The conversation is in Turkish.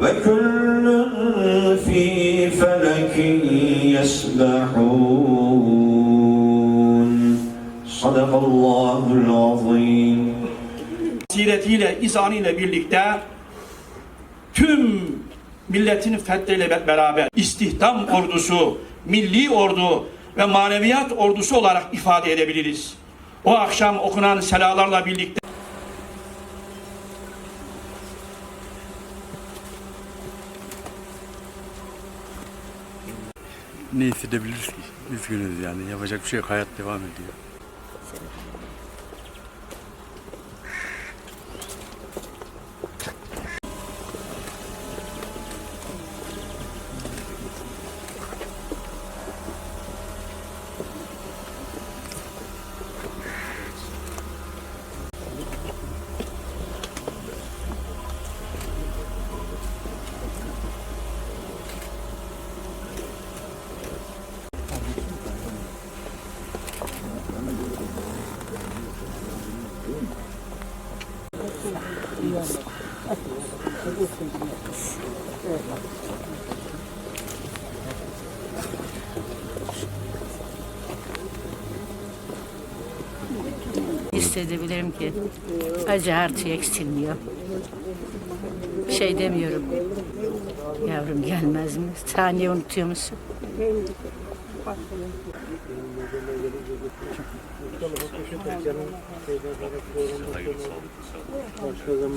وكل في فلك يسبحون. Sadakallahul Siretiyle, izanıyla birlikte tüm milletini fethiyle beraber istihdam ordusu, milli ordu ve maneviyat ordusu olarak ifade edebiliriz. O akşam okunan selalarla birlikte ne hissedebiliriz ki? Üzgünüz yani. Yapacak bir şey yok. Hayat devam ediyor. Thank you. Hissedebilirim ki acı artıyor eksilmiyor. Şey demiyorum. Yavrum gelmez mi? Saniye unutuyor musun? Başka zaman